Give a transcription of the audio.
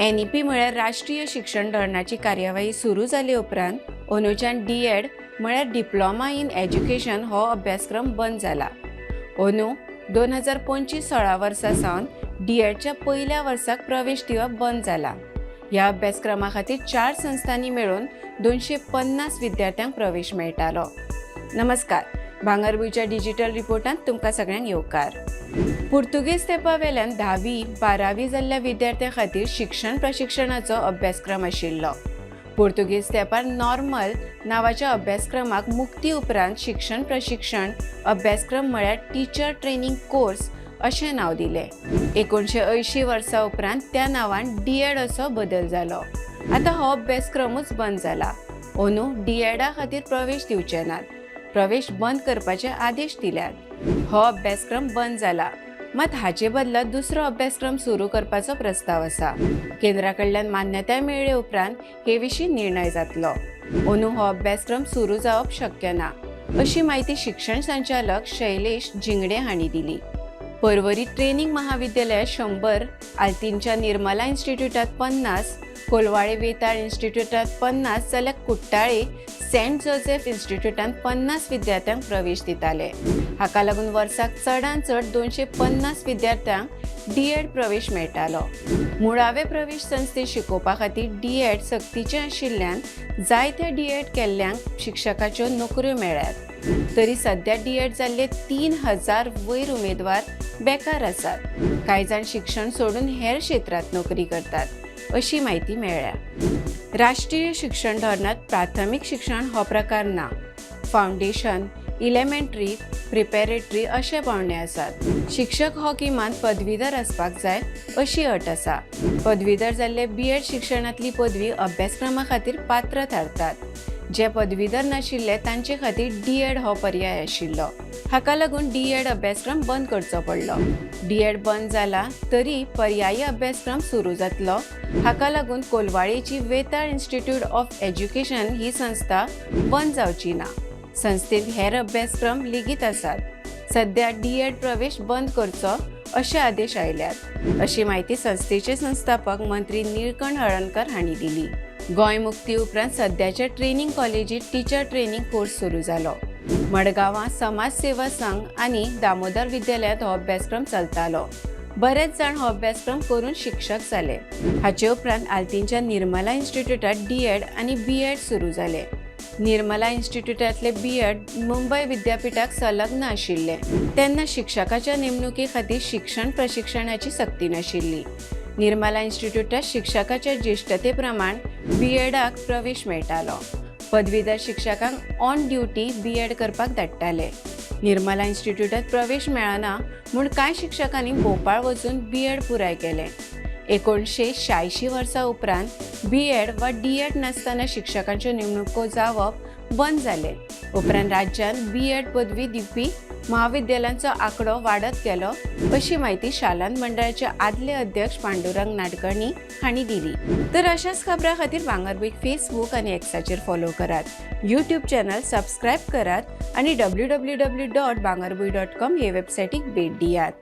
N E P म्हळ्यार राष्ट्रीय शिक्षण धोरणाची कार्यवाही सुरू जाले उपरांत अंदूच्यान डी एड म्हळ्यार डिप्लोमा इन एज्युकेशन हो अभ्यासक्रम बंद जाला अंदू दोन हजार पंचवीस सोळा वर्सा सावन डी एडच्या पयल्या वर्साक प्रवेश दिवप बंद जाला ह्या अभ्यासक्रमा खातीर चार संस्थांनी मेळून दोनशे पन्नास विद्यार्थ्यांक प्रवेश मेळटालो. नमस्कार. भांगरभूंयच्या डिजिटल रिपोर्टांत तुमकां सगळ्यांक येवकार. पुर्तुगेज तेंपावेल्यान धावी बारावी जाल्ल्या विद्यार्थ्यां खातीर शिक्षण प्रशिक्षणाचो अभ्यासक्रम आशिल्लो. पुर्तुगेज तेंपार नॉर्मल नांवाच्या अभ्यासक्रमाक मुक्ती उपरांत शिक्षण प्रशिक्षण अभ्यासक्रम म्हळ्यार टिचर ट्रेनिंग कोर्स अशें नांव दिलें. एकोणशे अंयशीं वर्सा उपरांत त्या नांवान डी एड असो बदल जालो. आतां हो अभ्यासक्रमूच बंद जाला. अंदू डी एडा खातीर प्रवेश दिवचे नात प्रवेश बंद करपाचे आदेश दिल्यात. हो अभ्यासक्रम बंद जाला मात हाचे बदला दुसरो अभ्यासक्रम सुरू करपाचो प्रस्ताव आसा केंद्रा कडल्यान मान्यताय मेळ्ळे उपरांत हे विशीं निर्णय जातलो. अंदू हो अभ्यासक्रम सुरू जावप शक्य ना अशी माहिती शिक्षण संचालक शैलेश जिंगडे हांणी दिली. पर्वरी ट्रेनिंग महाविद्यालयात शंभर आल्तीनच्या निर्मला इन्स्टिट्यूटात पन्नास कोलवाळे वेताळ इन्स्टिट्यूटात पन्नास जाल्यार कुट्टाळे सेंट जोसेफ इन्स्टिट्यूटान पन्नास विद्यार्थ्यांक प्रवेश दिताले हाका लागून वर्साक चडांत चड दोनशे पन्नास विद्यार्थ्यांक डी एड प्रवेश मेळटालो. मुळावे प्रवेश संस्थेत शिकोवपा खातीर डी एड सक्तीचें आशिल्ल्यान जायत्या डी एड केल्ल्यांक शिक्षकाच्यो नोकऱ्यो मेळ्ळ्यात. तरी सध्या डी एड जाल्ले तीन हजार वयर उमेदवार बेकार आसात. कांय जाण शिक्षण सोडून हेर क्षेत्रांत नोकरी करतात. अशी माहिती मेळ्ळ्या राष्ट्रीय शिक्षण धोरणात प्राथमीक शिक्षण हो प्रकार ना. फावंडेशन इलेमेंट्री प्रिपेरेटरी अशे पावणे आसात शिक्षक हो किमान पदवीधर आसपाक जाय अशी अट आसा पदवीधर जाल्ले बी एड शिक्षणांतली पदवी अभ्यासक्रमा खातीर पात्र थारतात जे पदवीधर नाशिल्ले तांचे खातीर डी एड हो पर्याय आशिल्लो. हाका लागून डी एड अभ्यासक्रम बंद करचो पडलो. डी एड बंद जाला तरी पर्यायी अभ्यासक्रम सुरू जातलो. हाका लागून कोलवाळेची वेताळ इन्स्टिट्यूट ऑफ एज्युकेशन ही संस्था बंद जावची ना. संस्थेत हेर अभ्यासक्रम लेगीत आसात. सध्या डी एड प्रवेश बंद करचो अशे आदेश आयल्यात. अशी माहिती संस्थेचे संस्थापक मंत्री निळकंठ हळणकर हांणी दिली. गोंय मुक्ती उपरांत सध्याच्या ट्रेनिंग कॉलेजीत टिचर ट्रेनिंग कोर्स सुरू जालो. मडगांवां समाज सेवा संघ आनी दामोदर विद्यालयांत हो अभ्यासक्रम चलतालो. बरेच जाण हो अभ्यासक्रम करून शिक्षक जाले. हाचे उपरांत आल्तीनच्या निर्मला इन्स्टिट्यूटात डी एड आनी बी एड सुरू जाले. निर्मला इन्स्टिट्यूटांतले बी एड मुंबय विद्यापीठाक संलग्न आशिल्ले. तेन्ना शिक्षकाच्या नेमणुके खातीर शिक्षण प्रशिक्षणाची सक्ती नाशिल्ली. निर्मला इन्स्टिट्यूटात शिक्षकाच्या ज्येश्ठते प्रमाण बी एडाक प्रवेश मेळटालो. पदवीधर शिक्षकांक ऑन ड्युटी बी एड करपाक धाडटाले. निर्मला इन्स्टिट्यूटात प्रवेश मेळना म्हूण कांय शिक्षकांनी भोपाळ वचून बी एड पुराय केलें. एकोणशे शांयशीं वर्सा उपरांत बी एड वा डी एड नासतना शिक्षकांच्यो नेमणुको जावप बंद जाले उपरांत राज्यान बी एड पदवी दिवपी महाविद्यालयांचा आंकडो वाडत गेलो अशी माहिती शालांत मंडळाचे आदले अध्यक्ष पांडुरंग नाडकर्णी हांणी दिली. तर अशाच खबरां खातीर भांगरभूंय फेसबूक आनी एक्साचेर फॉलो करात. यूट्यूब चॅनल सबस्क्रायब करात आनी W W W dot Bhangarbhuin dot com हे वेबसायटीक भेट दियात.